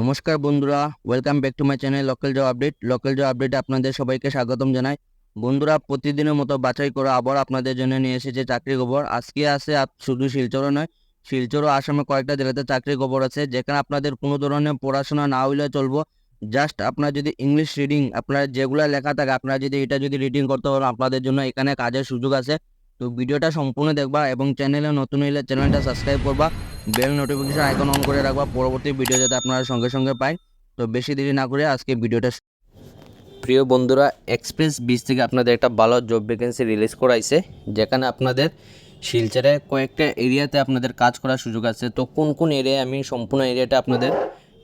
নমস্কার বন্ধুরা welcome back to my channel local job update local job আপডেটে আপনাদের সবাইকে স্বাগতম জানাই। বন্ধুরা, প্রতিদিনের মতো বাছাই করে আবার আপনাদের জন্য নিয়ে এসেছে চাকরি খবর। আজকে আছে শুধু শিলচরও নয় শিলচর ও আসামে কয়েকটা জেলাতে চাকরি খবর আছে, যেখানে আপনাদের কোনো ধরনের পড়াশোনা না হইলে চলবো। জাস্ট আপনার যদি ইংলিশ রিডিং আপনার যেগুলো লেখা থাকে, আপনারা যদি এটা যদি রিডিং করতে পারেন আপনাদের জন্য এখানে কাজের সুযোগ আছে। তো ভিডিওটা সম্পূর্ণ দেখবা এবং চ্যানেলে নতুন হইলে চ্যানেলটা সাবস্ক্রাইব করবা। বেল নোটিফিকেশন আইকন অন করে রাখবা। পরবর্তী ভিডিও যাতে আপনারা সঙ্গে সঙ্গে পায় তো বেশি দেরি না করে আজকে ভিডিওটা প্রিয় বন্ধুরা এক্সপ্রেস বিচ থেকে আপনাদের একটা ভালো জব ভ্যাকেন্সি রিলিজ করাইছে, যেখানে আপনাদের শিলচরে কয়েকটা এরিয়াতে আপনাদের কাজ করার সুযোগ আছে। তো কোন কোন এরিয়ায় আমি সম্পূর্ণ এরিয়াটা আপনাদের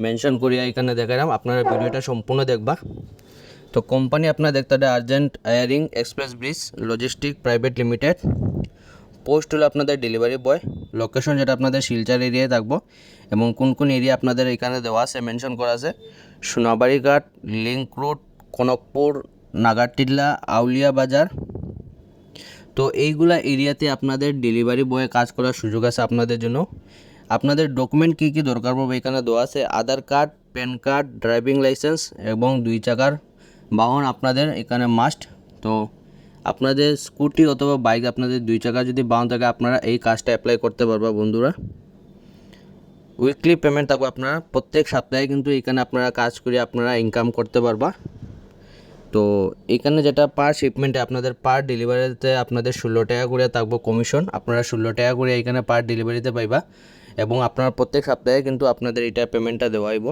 মেনশন করিয়া এখানে দেখালাম আপনারা ভিডিওটা সম্পূর্ণ দেখবা। তো কোম্পানি আপনারা দেখতে urgent hiring Express Bridge logistic private limited post হলো আপনাদের ডেলিভারি বয় লোকেশন যেটা আপনাদের শিলচর এরিয়ায় থাকব এবং কোন কোন এরিয়া আপনাদের এখানে দেওয়া আছে মেনশন করা আছে। Sonabarighat link road Kanakpur, Nagartilla, Aulia Bazar. তো এইগুলা এরিয়াতে আপনাদের ডেলিভারি বয়ে কাজ করার সুযোগ আছে আপনাদের জন্য। আপনাদের ডকুমেন্ট কী কী দরকার পড়বে এখানে দেওয়া আছে, Aadhaar card PAN card driving licence এবং দুই চাকার বাহন আপনাদের এখানে মাস্ট তো আপনাদের স্কুটি অথবা বাইক আপনাদের দুই চাকা যদি বাহন থাকে, আপনারা এই কাজটা অ্যাপ্লাই করতে পারবা বন্ধুরা। উইকলি পেমেন্ট থাকবে আপনারা, প্রত্যেক সপ্তাহে কিন্তু এখানে আপনারা কাজ করে আপনারা ইনকাম করতে পারবা। তো এখানে যেটা পার শিপমেন্টে আপনাদের পার ডেলিভারিতে আপনাদের ষোলো টাকা করে থাকব কমিশন আপনারা ষোলো টাকা করে এখানে পার ডেলিভারিতে পাইবা। এবং আপনারা প্রত্যেক সপ্তাহে কিন্তু আপনাদের এটা পেমেন্টটা দেওয়া হইব।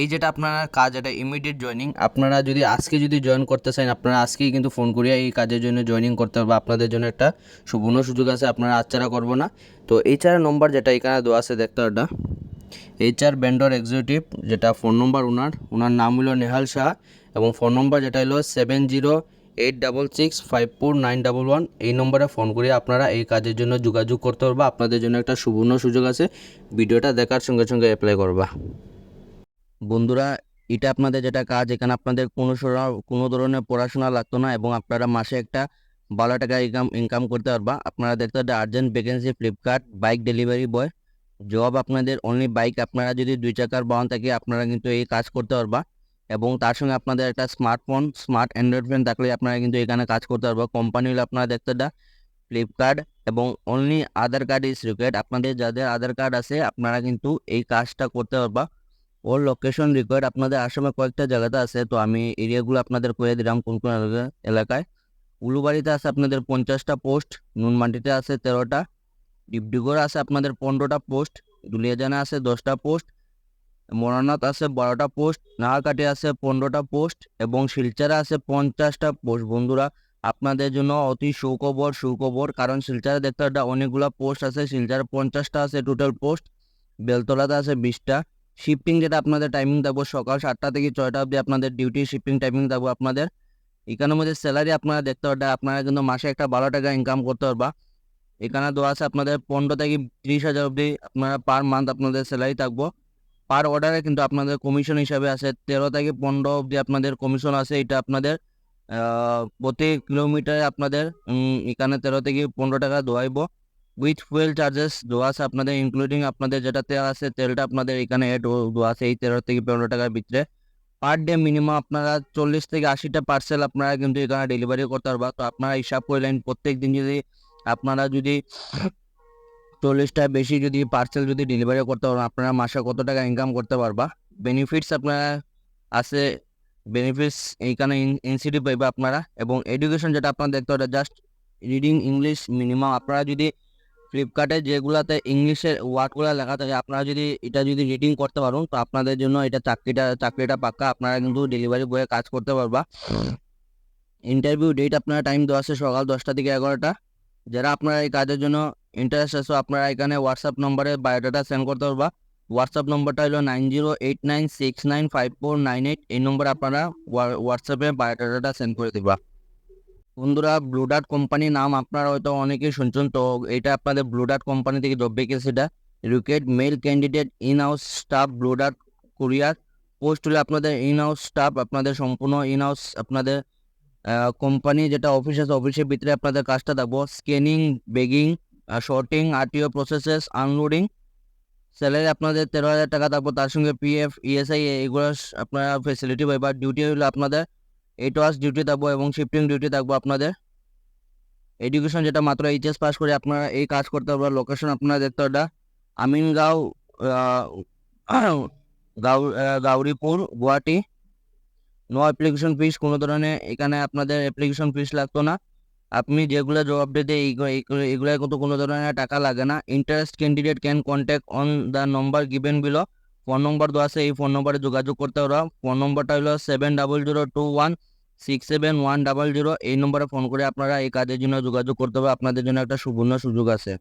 এই যেটা আপনারা কাজ, এটা ইমিডিয়েট জয়নিং আপনারা যদি আজকে যদি জয়েন করতে চান, আপনারা আজকেই কিন্তু ফোন করিয়া এই কাজের জন্য জয়েনিং করতে পারবে আপনাদের জন্য একটা সুবর্ণ সুযোগ আছে, আপনারা আচ্ছাড়া করব না। তো এইচআর নম্বর যেটা এখানে দেওয়া আছে, দেখতে ওটা এইচআর ব্যান্ডর এক্সিকিউটিভ যেটা ফোন নম্বর ওনার ওনার নাম হলো নেহাল শাহ এবং ফোন নম্বর যেটা হলো seven zero eight double six five four nine double one এই নম্বরে ফোন করে আপনারা এই কাজের জন্য যোগাযোগ করতে পারবা। আপনাদের জন্য একটা সুবর্ণ সুযোগ আছে। ভিডিওটা দেখার সঙ্গে সঙ্গে অ্যাপ্লাই করবা। বন্ধুরা, এটা আপনাদের যেটা কাজ, এখানে আপনাদের কোনো কোনো ধরনের পড়াশোনা লাগতো না এবং আপনারা মাসে একটা ভালো টাকা ইনকাম ইনকাম করতে পারবা। আপনারা দেখতে পারেন urgent vacancy Flipkart bike delivery boy job আপনাদের অনলি বাইক আপনারা যদি দুই চাকার বাহন থাকে, আপনারা কিন্তু এই কাজ করতে পারবা এবং তার সঙ্গে আপনাদের একটা স্মার্টফোন স্মার্ট অ্যান্ড্রয়েড ফোন থাকলে আপনারা কিন্তু এখানে কাজ করতে পারবা। কোম্পানি হলে আপনারা দেখতে দা ফ্লিপকার্ট এবং only Aadhaar card is required আপনাদের যাদের আধার কার্ড আছে, আপনারা কিন্তু এই কাজটা করতে পারবা। ওর লোকেশন রিকোয়ার্ড আপনাদের আসামে কয়েকটা জায়গাতে আছে, তো আমি এরিয়াগুলো আপনাদের করে দিলাম কোন কোন এলাকা- এলাকায়। উলুবাড়িতে আছে আপনাদের পঞ্চাশটা পোস্ট নুনমান্ডিতে আছে তেরোটা ডিবডিগড়ে আছে আপনাদের পনেরোটা পোস্ট দুলিয়াজানা আছে দশটা পোস্ট মরানাথ আছে বারোটা পোস্ট নাহাকাটি আছে পনেরোটা পোস্ট এবং শিলচারে আছে পঞ্চাশটা পোস্ট বন্ধুরা, আপনাদের জন্য অতি সুখবর সুখবর, কারণ শিলচারে দেখতে একটা অনেকগুলো পোস্ট আছে, শিলচারে পঞ্চাশটা আছে টোটাল পোস্ট বেলতলাতে আছে বিশটা। শিফটিং যেটা আপনাদের টাইমিং থাকব সকাল সাতটা থেকে ছয়টা অবধি আপনাদের ডিউটি শিফটিং টাইমিং থাকব আপনাদের। এখানের মধ্যে স্যালারি আপনারা দেখতে পারবেন, আপনারা কিন্তু মাসে একটা বারো টাকা ইনকাম করতে পারবা। এখানে দেওয়া আছে আপনাদের পনেরো থেকে তিরিশ হাজার অবধি আপনারা পার মান্থ আপনাদের স্যালারি থাকব। পার অর্ডারে কিন্তু আপনাদের কমিশন হিসাবে আছে, তেরো থেকে পনেরো অবধি আপনাদের কমিশন আছে, এটা আপনাদের প্রতি কিলোমিটারে আপনাদের এখানে তেরো থেকে পনেরো টাকা দোয়াইব উইথ ফুয়েল চার্জেস দেওয়া আছে আপনাদের ইনক্লুডিং আপনাদের যেটা তেল আছে, তেলটা আপনাদের এখানে এড দেওয়া আছে এই তেরো থেকে পনেরো টাকার ভিতরে। পার ডে মিনিমাম আপনারা চল্লিশ থেকে আশিটা পার্সেল আপনারা কিন্তু এখানে ডেলিভারি করতে পারবা। তো আপনারা হিসাব করলেন প্রত্যেক দিন যদি আপনারা যদি চল্লিশটা বেশি যদি পার্সেল যদি ডেলিভারি করতে পারেন, আপনারা মাসে কত টাকা ইনকাম করতে পারবা? বেনিফিটস আপনারা আছে বেনিফিটস এইখানে ইনসিটিভ পাইবা আপনারা। এবং এডুকেশন যেটা আপনারা দেখতে পারেন জাস্ট রিডিং ইংলিশ মিনিমাম আপনারা যদি ফ্লিপকার্টে যেগুলাতে ইংলিশের ওয়ার্ডগুলো লেখা থাকে আপনারা যদি এটা যদি রিডিং করতে পারেন, তো আপনাদের জন্য এটা চাকরিটা চাকরিটা পাক্কা। আপনারা কিন্তু ডেলিভারি বয়ে কাজ করতে পারবা। ইন্টারভিউ ডেট আপনারা টাইম দেওয়া আছে সকাল দশটা থেকে এগারোটা। যারা আপনারা এই কাজের জন্য ইন্টারেস্ট আছে, আপনারা এখানে হোয়াটসঅ্যাপ নম্বরে বায়োডাটা সেন্ড করতে পারবা। হোয়াটসঅ্যাপ নম্বরটা হলো nine zero eight nine six nine five four nine eight এই নম্বরে আপনারা হোয়াটসঅ্যাপে বায়োডাটাটা সেন্ড করে দিবা। বন্ধুরা ব্লু ব্লুডার্ট কোম্পানির নাম আপনারা হয়তো অনেকেই শুনছেন। তো এটা আপনাদের ব্লু ব্লুডার্ট কোম্পানি থেকে জব ভ্যাকেন্সিটা rickets male candidate in house staff blue Bluedart courier post হলে আপনাদের ইন হাউস স্টাফ আপনাদের সম্পূর্ণ ইন হাউস আপনাদের কোম্পানি যেটা অফিস আছে অফিসের ভিতরে আপনাদের কাজটা থাকব scanning bagging sorting RTO processes unloading salary আপনাদের তেরো হাজার টাকা থাকব। তার সঙ্গে পিএফ ইএসআই এগুলো স- আপনারা ফেসিলিটি পাবে বা ডিউটি হলো আপনাদের এইট আওয়ার্স ডিউটি থাকব এবং শিফটিং ডিউটি থাকব আপনাদের। এডুকেশন যেটা মাত্র এইচএস পাস করে আপনারা এই কাজ করতে পারবেন। লোকেশন আপনারা দেখতে পারবেন। Amingaon go Gauripur, Guwahati. No application fees কোনো ধরনের এখানে আপনাদের অ্যাপ্লিকেশন ফিস লাগতো না। আপনি যেগুলো জব আপডেটে এগুলো কিন্তু কোনো ধরনের টাকা লাগে না। Interest candidate can contact on the number given below phone number দেওয়া আছে, এই ফোন নম্বরে যোগাযোগ করতে পারো। ফোন নম্বরটা হলো seven double zero two one six seven one double zero এই নম্বরে ফোন করে আপনারা এই কাজের জন্য যোগাযোগ করতে হবে আপনাদের জন্য একটা সুবর্ণ সুযোগ আছে।